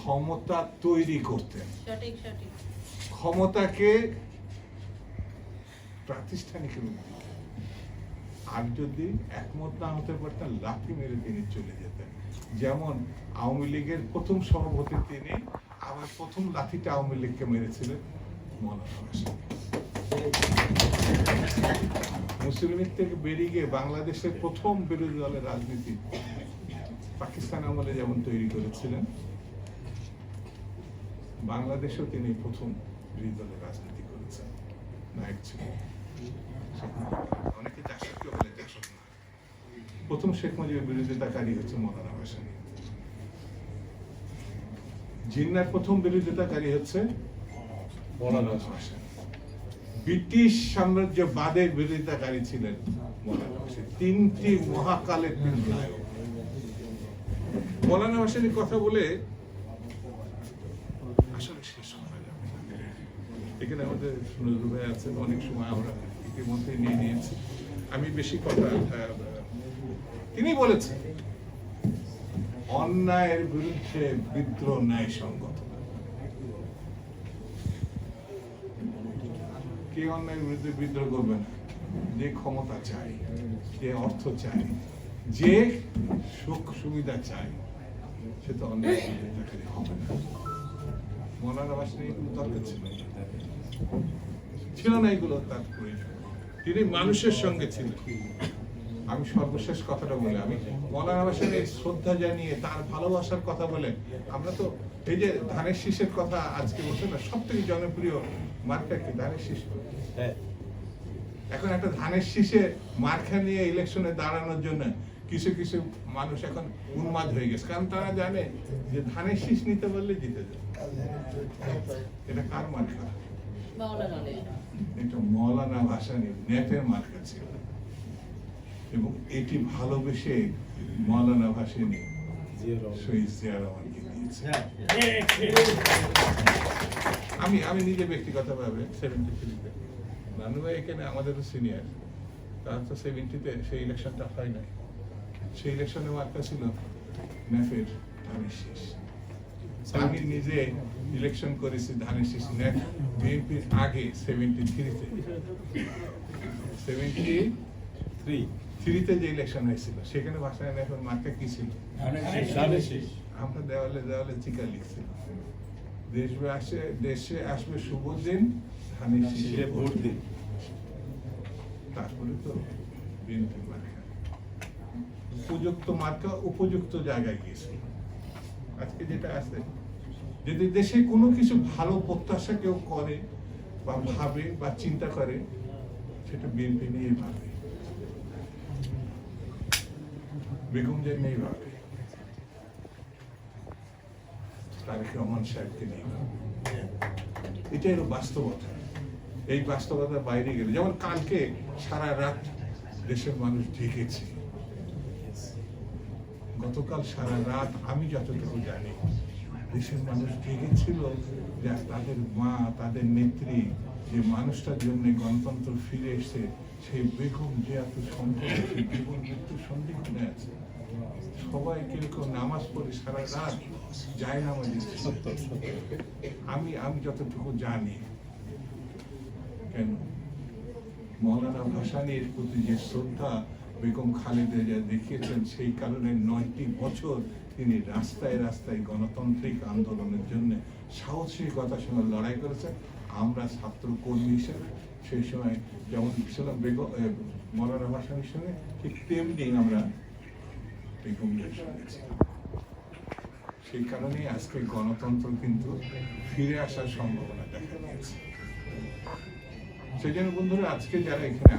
ক্ষমতা তৈরি করতেন ক্ষমতাকে প্রাতিষ্ঠানিক রূপ আর যদি একমত না হতে পারতেন লাঠি মেরে তিনি চলে যেতেন। যেমন আওয়ামী লীগের প্রথম সভাপতি তিনি আবার প্রথম লাঠিটা আওয়ামী লীগকে মেরেছিলেন মৌলানা ভাসানী মুসলিম থেকে বেরিয়ে গিয়ে বাংলাদেশের প্রথম বিরোধী দলের রাজনীতি পাকিস্তান আমলে যেমন তৈরি করেছিলেন বাংলাদেশেও তিনি প্রথম বিরোধী রাজনীতি করেছেন। নায়ক ছিলেন। অনেকে বলে না। প্রথম শেখ মুজিবের বিরোধিতাকারী হচ্ছে মৌলানা ভাসানী। জিন্নার প্রথম বিরোধিতাকারী হচ্ছে মৌলানা ভাসানী। ব্রিটিশ বিরোধিতাকারী ছিলেন তিনটি মহাকালের নায়ক। মৌলানা ভাসানীর কথা বলে আসলে শেষ করা যাবে না। এখানে আমাদের নজরুল ভাই আছেন, অনেক সময় আমরা ইতিমধ্যে নিয়ে নিয়েছি। আমি বেশি কথা তিনি বলেছেন, অন্যায়ের বিরুদ্ধে বিদ্রোহ ন্যায় সঙ্গত কে অন্যায়ের বিরুদ্ধে বিদ্রোহ করবে না? যে ক্ষমতা চাই যে অর্থ চাই যে সুখ সুবিধা চাই সে তো অন্যায় হবে না। মৌলানা আসলে দরকার ছিল। ছিল না এগুলো তার তিনি মানুষের সঙ্গে ছিলেন। আমি সর্বশেষ কথাটা বলি, আমি মৌলানা ভাসানের শ্রদ্ধা জানিয়ে তার ভালোবাসার কথা বলে আমরা তো এই যে ধানের শীষের কথা আজকে বলছে না সব থেকে জনপ্রিয় মার্কা কি ধানের শীষ। এখন একটা ধানের শীষে মার্কা নিয়ে ইলেকশনে দাঁড়ানোর জন্য কিছু কিছু মানুষ এখন উন্মাদ হয়ে গেছে। কারণ তারা জানে যে ধানের শীষ নিতে পারলে জিতে যাবে। এটা কার মার্কা? এটা মৌলানা ভাসানী নেটের মার্কা ছিল। এবং এটি ভালোবেসে মৌলানা ভাসানী শহীদ জিয়া রহমানকে দিয়েছে। আমি আমি নিজে ব্যক্তিগতভাবে সেভেন্টি থ্রিতে নানু ভাই এখানে আমাদের সিনিয়র তার তো সেভেন্টিতে সেই ইলেকশনটা হয় নাই। সেই ইলেকশনে মার্কা ছিল নেফের ধানের শীষ। আমি নিজে ইলেকশন করেছি ধানের শীষ নেট বিএনপির আগে সেভেন্টি থ্রিতে সেভেন্টি থ্রি থ্রিতে যে ইলেকশন হয়েছিল সেখানে ভাষায় নেফের মার্কা কি ছিল? আমরা দেওয়ালে দেওয়ালে চিকা লিখছিল দেশবে আসে দেশে আসবে শুভ দিন ধানের শীষে ভোট দিন তারপরে তো বিএনপি উপযুক্ত মার্কা উপযুক্ত জায়গায় গিয়েছিল আজকে যেটা আছে, যদি দেশে কোনো কিছু ভালো প্রত্যাশা কেউ করে বা ভাবে বা চিন্তা করে, সেটা বিএনপি নিয়ে ভাবে। বেগম যে নেই ভাবে। তারেক রহমান সাহেবকে নিয়ে ভাবে। এটাই হলো বাস্তবতা। এই বাস্তবতার বাইরে গেলে। যেমন কালকে সারা রাত দেশের মানুষ জেগেছে গতকাল সারা রাত আমি যতটুকু জানি, দেশের মানুষ জেগেছিল যে তাদের মা, তাদের নেত্রী, যে মানুষটার জন্য গণতন্ত্র ফিরে এসে সেই বেগম যে এত সেই জীবন মৃত্যু সন্দিগ্ধে আছে? সবাই কেউ কেউ নামাজ পড়ে সারা রাত যায় নামাজ আমি আমি যতটুকু জানি কেন মৌলানা ভাসানির প্রতি যে শ্রদ্ধা বেগম খালেদা যা দেখিয়েছেন, সেই কারণে নয়টি বছর তিনি রাস্তায় রাস্তায় গণতান্ত্রিক আন্দোলনের জন্য সাহসিকতার সঙ্গে লড়াই করেছেন। আমরা ছাত্র কর্মী হিসেবে সেই সময় যেমন ছিলাম বেগম মৌলানা ভাসানির সঙ্গে, ঠিক তেমনি আমরা বেগমের সঙ্গে সেই কারণেই আজকে গণতন্ত্র কিন্তু ফিরে আসার সম্ভাবনা দেখা দিয়েছে। সেই জন্য বন্ধুরা আজকে যারা এখানে